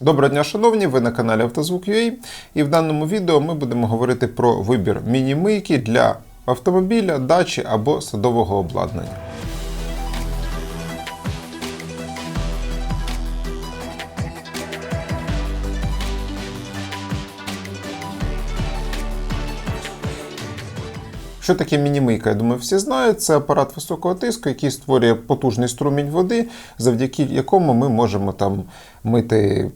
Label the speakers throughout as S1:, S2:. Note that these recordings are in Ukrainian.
S1: Доброго дня, шановні! Ви на каналі Автозвук.ua і в даному відео ми будемо говорити про вибір міні-мийки для автомобіля, дачі або садового обладнання. Що таке мінімийка? Я думаю, всі знають. Це апарат високого тиску, який створює потужний струмінь води, завдяки якому ми можемо там мити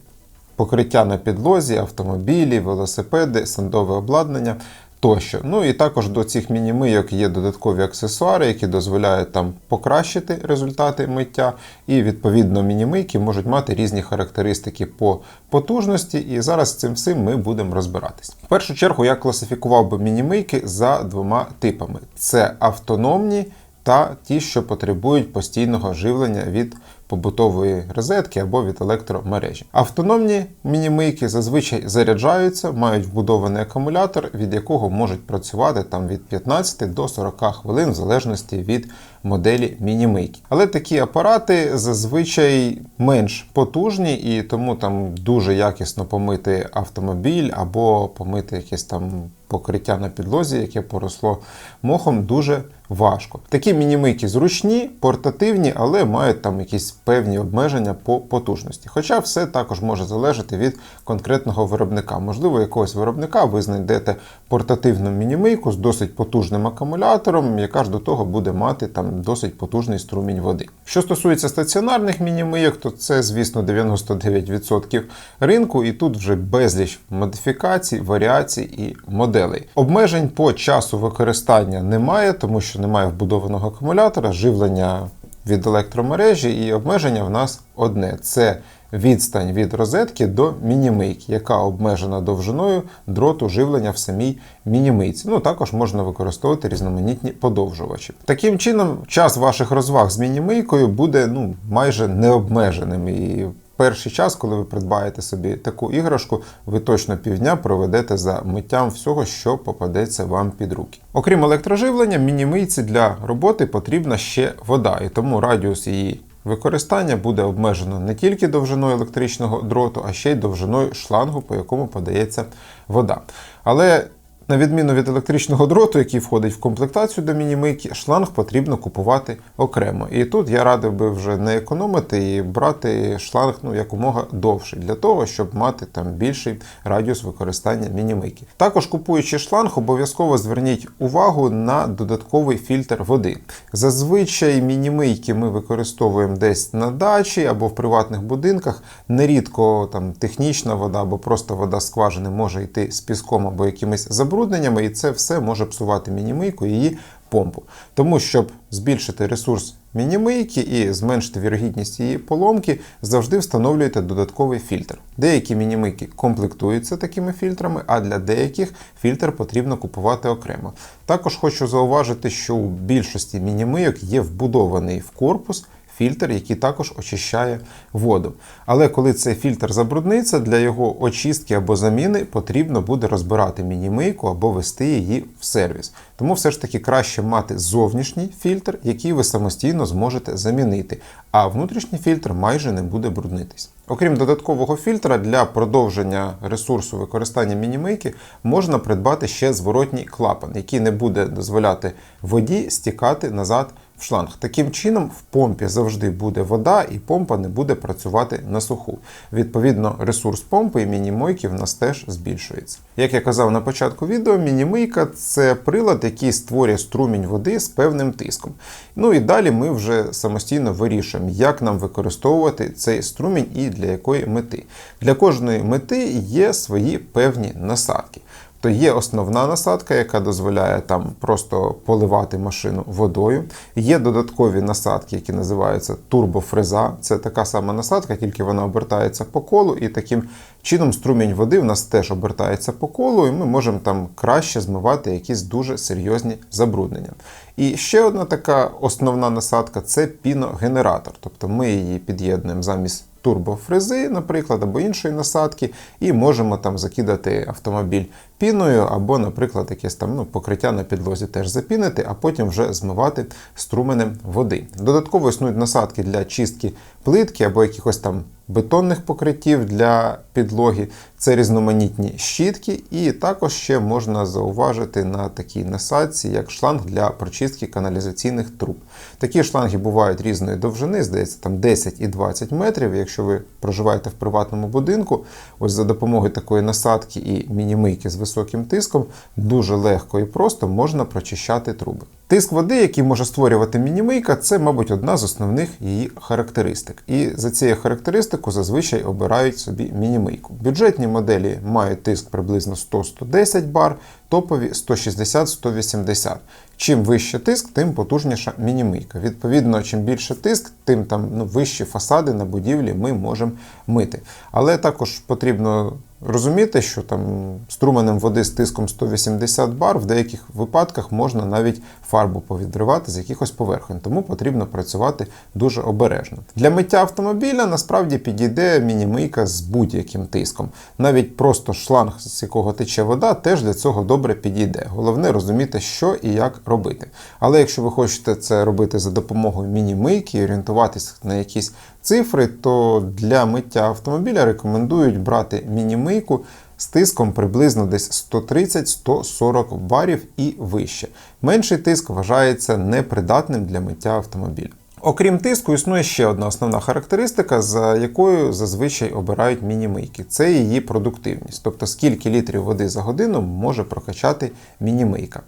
S1: покриття на підлозі, автомобілі, велосипеди, сандове обладнання тощо. Ну і також до цих мінімийок є додаткові аксесуари, які дозволяють там покращити результати миття. І відповідно мінімийки можуть мати різні характеристики по потужності. І зараз цим всім ми будемо розбиратись. В першу чергу я класифікував би мінімийки за двома типами: це автономні та ті, що потребують постійного живлення від побутової розетки або від електромережі. Автономні мінімийки зазвичай заряджаються, мають вбудований акумулятор, від якого можуть працювати там від 15 до 40 хвилин, в залежності від моделі мінімийки. Але такі апарати зазвичай менш потужні і тому там дуже якісно помити автомобіль або помити якесь там покриття на підлозі, яке поросло мохом, дуже важко. Такі мінімийки зручні, портативні, але мають там якісь певні обмеження по потужності. Хоча все також може залежати від конкретного виробника. Можливо, якогось виробника ви знайдете портативну мінімийку з досить потужним акумулятором, яка ж до того буде мати там досить потужний струмінь води. Що стосується стаціонарних мінімийок, то це, звісно, 99% ринку, і тут вже безліч модифікацій, варіацій і моделей. Обмежень по часу використання немає, тому що немає вбудованого акумулятора, живлення від електромережі, і обмеження в нас одне: це відстань від розетки до мінімийки, яка обмежена довжиною дроту живлення в самій мінімийці. Ну також можна використовувати різноманітні подовжувачі. Таким чином, час ваших розваг з мінімийкою буде ну майже необмеженим і. Перший час, коли ви придбаєте собі таку іграшку, ви точно півдня проведете за миттям всього, що попадеться вам під руки. Окрім електроживлення, мінімийці для роботи потрібна ще вода, і тому радіус її використання буде обмежено не тільки довжиною електричного дроту, а ще й довжиною шлангу, по якому подається вода. Але на відміну від електричного дроту, який входить в комплектацію до мінімийки, шланг потрібно купувати окремо. І тут я радив би вже не економити і брати шланг ну, якомога довший, для того, щоб мати там більший радіус використання мінімийки. Також купуючи шланг, обов'язково зверніть увагу на додатковий фільтр води. Зазвичай мінімийки ми використовуємо десь на дачі або в приватних будинках. Нерідко там технічна вода або просто вода скважини може йти з піском або якимись забрудненнями забрудненнями, і це все може псувати мінімийку і її помпу. Тому, щоб збільшити ресурс мінімийки і зменшити вірогідність її поломки, завжди встановлюєте додатковий фільтр. Деякі мінімийки комплектуються такими фільтрами, а для деяких фільтр потрібно купувати окремо. Також хочу зауважити, що у більшості мінімийок є вбудований в корпус фільтр, який також очищає воду. Але коли цей фільтр забрудниться, для його очистки або заміни потрібно буде розбирати мінімийку або вести її в сервіс. Тому все ж таки краще мати зовнішній фільтр, який ви самостійно зможете замінити, а внутрішній фільтр майже не буде бруднитись. Окрім додаткового фільтра для продовження ресурсу використання мінімийки можна придбати ще зворотній клапан, який не буде дозволяти воді стікати назад в шланг. Таким чином, в помпі завжди буде вода, і помпа не буде працювати на суху. Відповідно, ресурс помпи і мінімойки в нас теж збільшується. Як я казав на початку відео, мінімийка це прилад, який створює струмінь води з певним тиском. Ну і далі ми вже самостійно вирішуємо, як нам використовувати цей струмінь і для якої мети. Для кожної мети є свої певні насадки. То є основна насадка, яка дозволяє там просто поливати машину водою. Є додаткові насадки, які називаються турбофреза. Це така сама насадка, тільки вона обертається по колу, і таким чином струмінь води в нас теж обертається по колу, і ми можемо там краще змивати якісь дуже серйозні забруднення. І ще одна така основна насадка це піногенератор. Тобто ми її під'єднуємо замість турбофрези, наприклад, або іншої насадки, і можемо там закидати автомобіль піною, або, наприклад, якесь там ну, покриття на підлозі теж запінити, а потім вже змивати струменем води. Додатково існують насадки для чистки плитки або якихось там бетонних покриттів для підлоги, це різноманітні щітки, і також ще можна зауважити на такій насадці, як шланг для прочистки каналізаційних труб. Такі шланги бувають різної довжини, здається, там 10 і 20 метрів. Якщо ви проживаєте в приватному будинку, ось за допомогою такої насадки і мінімийки з високим тиском дуже легко і просто можна прочищати труби. Тиск води, який може створювати мінімийка, це, мабуть, одна з основних її характеристик. І за цією характеристикою зазвичай обирають собі мінімийку. Бюджетні моделі мають тиск приблизно 100-110 бар, топові 160-180. Чим вище тиск, тим потужніша мінімийка. Відповідно, чим більше тиск, тим там ну, вищі фасади на будівлі ми можемо мити. Але також потрібно розуміти, що там струменем води з тиском 180 бар в деяких випадках можна навіть фарбу повідривати з якихось поверхень, тому потрібно працювати дуже обережно. Для миття автомобіля насправді підійде мінімийка з будь-яким тиском. Навіть просто шланг, з якого тече вода, теж для цього добре підійде. Головне розуміти, що і як робити. Але якщо ви хочете це робити за допомогою мінімийки і орієнтуватись на якісь цифри, то для миття автомобіля рекомендують брати мінімийку з тиском приблизно десь 130-140 барів і вище. Менший тиск вважається непридатним для миття автомобіля. Окрім тиску, існує ще одна основна характеристика, за якою зазвичай обирають мінімийки. Це її продуктивність, тобто скільки літрів води за годину може прокачати мінімийка.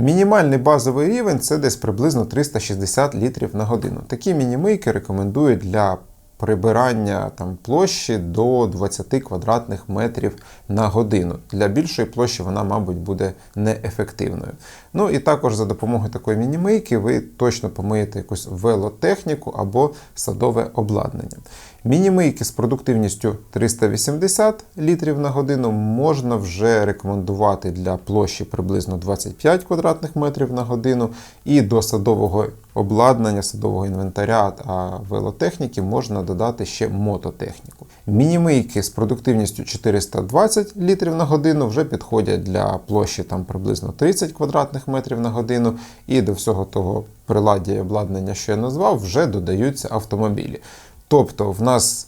S1: Мінімальний базовий рівень це десь приблизно 360 літрів на годину. Такі мінімийки рекомендують для прибирання там, площі до 20 квадратних метрів на годину. Для більшої площі вона, мабуть, буде неефективною. Ну і також за допомогою такої мінімийки ви точно помиєте якусь велотехніку або садове обладнання. Мінімийки з продуктивністю 380 літрів на годину можна вже рекомендувати для площі приблизно 25 квадратних метрів на годину, і до садового обладнання, садового інвентаря та велотехніки можна додати ще мототехніку. Мінімийки з продуктивністю 420 літрів на годину вже підходять для площі там приблизно 30 квадратних метрів на годину, і до всього того приладдя і обладнання, що я назвав, вже додаються автомобілі. Тобто в нас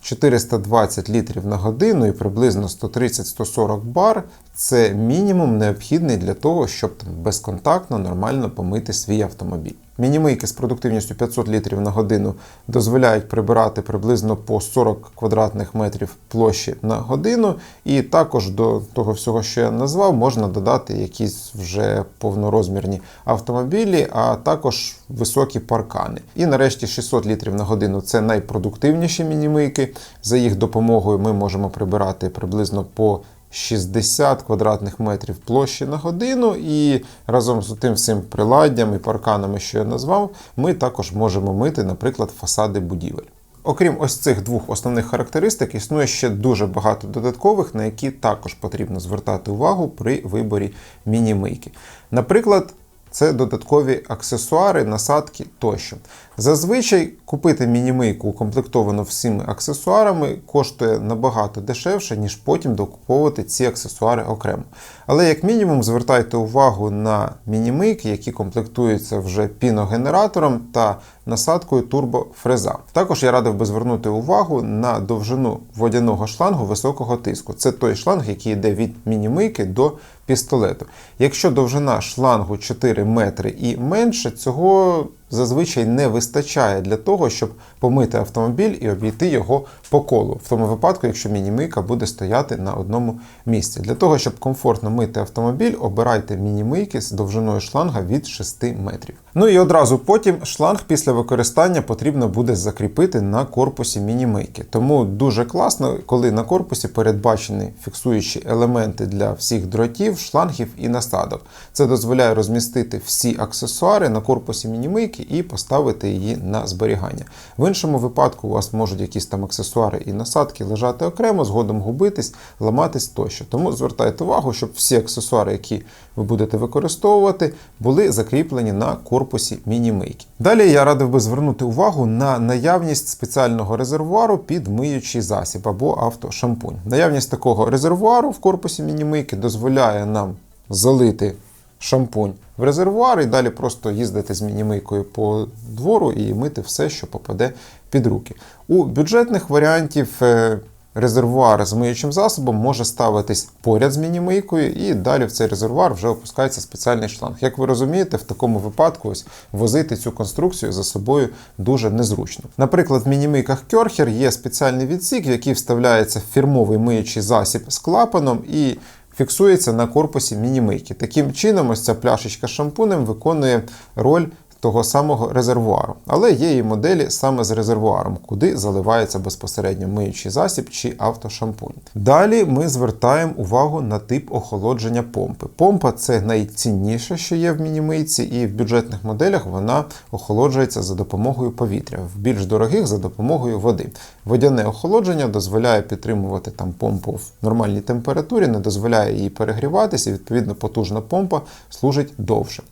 S1: 420 літрів на годину і приблизно 130-140 бар це мінімум необхідний для того, щоб безконтактно нормально помити свій автомобіль. Мінімийки з продуктивністю 500 літрів на годину дозволяють прибирати приблизно по 40 квадратних метрів площі на годину, і також до того всього, що я назвав, можна додати якісь вже повнорозмірні автомобілі, а також високі паркани. І нарешті 600 літрів на годину це найпродуктивніші мінімийки. За їх допомогою ми можемо прибирати приблизно по 60 квадратних метрів площі на годину, і разом з тим всім приладдям і парканами, що я назвав, ми також можемо мити, наприклад, фасади будівель. Окрім ось цих двох основних характеристик, існує ще дуже багато додаткових, на які також потрібно звертати увагу при виборі мінімийки. Наприклад, це додаткові аксесуари, насадки тощо. Зазвичай купити мінімийку укомплектовану всіми аксесуарами коштує набагато дешевше, ніж потім докуповувати ці аксесуари окремо. Але як мінімум звертайте увагу на мінімийки, які комплектуються вже піногенератором та насадкою турбофреза. Також я радив би звернути увагу на довжину водяного шлангу високого тиску. Це той шланг, який йде від мінімийки до пістолету. Якщо довжина шлангу 4 метри і менше, цього зазвичай не вистачає для того, щоб помити автомобіль і обійти його по колу, в тому випадку, якщо мінімийка буде стояти на одному місці. Для того, щоб комфортно мити автомобіль, обирайте мінімийки з довжиною шланга від 6 метрів. Ну і одразу потім шланг після використання потрібно буде закріпити на корпусі мінімийки. Тому дуже класно, коли на корпусі передбачені фіксуючі елементи для всіх дротів, шлангів і насадок. Це дозволяє розмістити всі аксесуари на корпусі мінімийки і поставити її на зберігання. В іншому випадку у вас можуть якісь там аксесуари і насадки лежати окремо, згодом губитись, ламатись тощо. Тому звертайте увагу, щоб всі аксесуари, які ви будете використовувати, були закріплені на корпусі міні-мийки. Далі я радив би звернути увагу на наявність спеціального резервуару під миючий засіб або автошампунь. Наявність такого резервуару в корпусі міні-мийки дозволяє нам залити шампунь в резервуар і далі просто їздити з мінімийкою по двору і мити все, що попаде під руки. У бюджетних варіантів е, резервуар з миючим засобом може ставитись поряд з мінімийкою, і далі в цей резервуар вже опускається спеціальний шланг. Як ви розумієте, в такому випадку ось возити цю конструкцію за собою дуже незручно. Наприклад, в мінімийках Керхер є спеціальний відсік, в який вставляється фірмовий миючий засіб з клапаном і фіксується на корпусі мінімийки. Таким чином, ось ця пляшечка з шампунем виконує роль того самого резервуару. Але є і моделі саме з резервуаром, куди заливається безпосередньо миючий засіб чи автошампунь. Далі ми звертаємо увагу на тип охолодження помпи. Помпа це найцінніше, що є в мінімийці, і в бюджетних моделях вона охолоджується за допомогою повітря, в більш дорогих за допомогою води. Водяне охолодження дозволяє підтримувати там помпу в нормальній температурі, не дозволяє її перегріватися, і відповідно потужна помпа служить довше.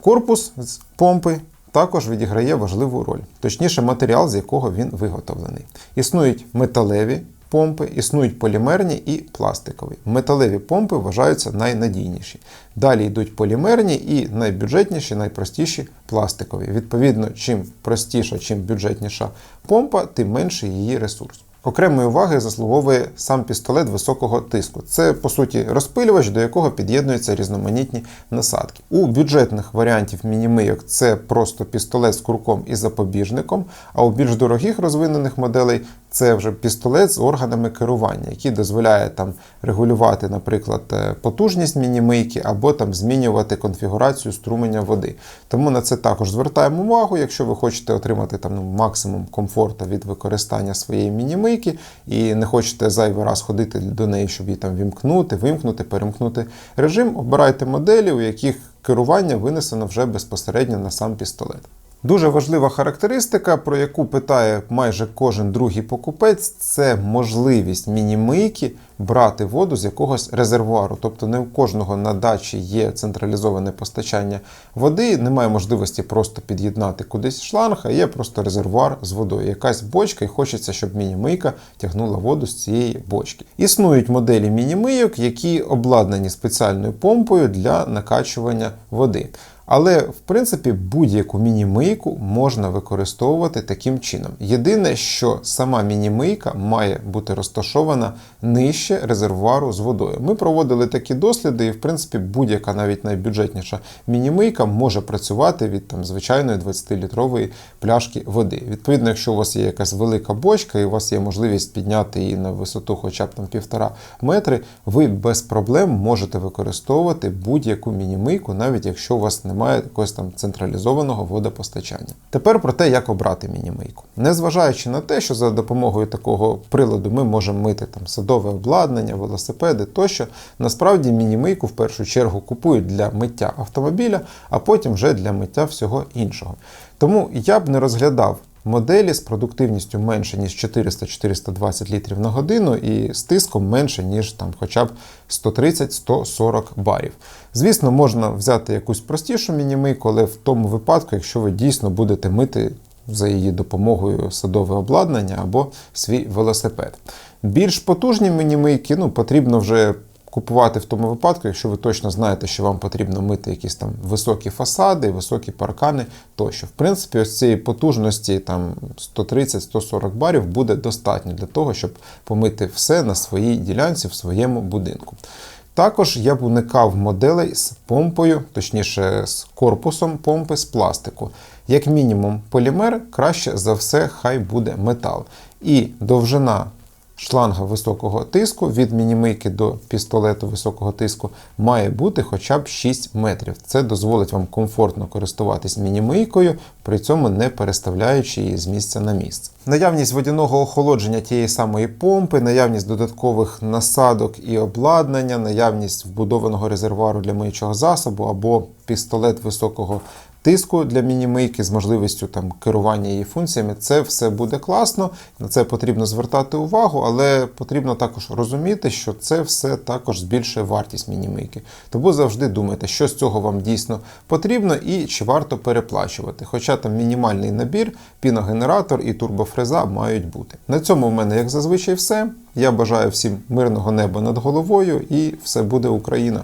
S1: Корпус з помпи також відіграє важливу роль, точніше, матеріал, з якого він виготовлений. Існують металеві помпи, існують полімерні і пластикові. Металеві помпи вважаються найнадійніші. Далі йдуть полімерні і найбюджетніші, найпростіші пластикові. Відповідно, чим простіша, чим бюджетніша помпа, тим менший її ресурс. Окремої уваги заслуговує сам пістолет високого тиску. Це, по суті, розпилювач, до якого під'єднуються різноманітні насадки. У бюджетних варіантів мінімийок це просто пістолет з курком і запобіжником, а у більш дорогих розвинених моделей це вже пістолет з органами керування, який дозволяє там регулювати, наприклад, е, потужність мінімийки або там змінювати конфігурацію струменя води. Тому на це також звертаємо увагу, якщо ви хочете отримати там ну, максимум комфорту від використання своєї мінімийки і не хочете зайвий раз ходити до неї, щоб її там вімкнути, вимкнути, перемкнути режим, обирайте моделі, у яких керування винесено вже безпосередньо на сам пістолет. Дуже важлива характеристика, про яку питає майже кожен другий покупець, це можливість мінімийки брати воду з якогось резервуару. Тобто не у кожного на дачі є централізоване постачання води, немає можливості просто під'єднати кудись шланг, а є просто резервуар з водою. Якась бочка, і хочеться, щоб мінімийка тягнула воду з цієї бочки. Існують моделі мінімийок, які обладнані спеціальною помпою для накачування води. Але, в принципі, будь-яку мінімийку можна використовувати таким чином. Єдине, що сама мінімийка має бути розташована нижче резервуару з водою. Ми проводили такі досліди, і в принципі будь-яка навіть найбюджетніша мінімийка може працювати від там звичайної 20-літрової пляшки води. Відповідно, якщо у вас є якась велика бочка і у вас є можливість підняти її на висоту хоча б там півтора метри, ви без проблем можете використовувати будь-яку мінімийку, навіть якщо у вас немає якогось там централізованого водопостачання. Тепер про те, як обрати мінімийку. Незважаючи на те, що за допомогою такого приладу ми можемо мити там садове обладнання, велосипеди тощо, насправді мінімийку в першу чергу купують для миття автомобіля, а потім вже для миття всього іншого. Тому я б не розглядав. Моделі з продуктивністю менше, ніж 400-420 літрів на годину і з тиском менше, ніж там хоча б 130-140 барів. Звісно, можна взяти якусь простішу мінімийку, але в тому випадку, якщо ви дійсно будете мити за її допомогою садове обладнання або свій велосипед. Більш потужні мінімийки ну, потрібно вже купувати в тому випадку, якщо ви точно знаєте, що вам потрібно мити якісь там високі фасади, високі паркани тощо. В принципі, ось цієї потужності там 130-140 барів буде достатньо для того, щоб помити все на своїй ділянці в своєму будинку. Також я б уникав моделей з помпою, точніше з корпусом помпи з пластику. Як мінімум, полімер краще за все, хай буде метал. І довжина шланга високого тиску від мінімийки до пістолету високого тиску має бути хоча б 6 метрів. Це дозволить вам комфортно користуватись мінімийкою, при цьому не переставляючи її з місця на місце. Наявність водяного охолодження тієї самої помпи, наявність додаткових насадок і обладнання, наявність вбудованого резервуару для миючого засобу або пістолет високого тиску для мінімийки з можливістю там керування її функціями. Це все буде класно, на це потрібно звертати увагу, але потрібно також розуміти, що це все також збільшує вартість мінімийки. Тому завжди думайте, що з цього вам дійсно потрібно і чи варто переплачувати. Хоча там мінімальний набір, піногенератор і турбофреза мають бути. На цьому в мене, як зазвичай, все. Я бажаю всім мирного неба над головою і все буде Україна!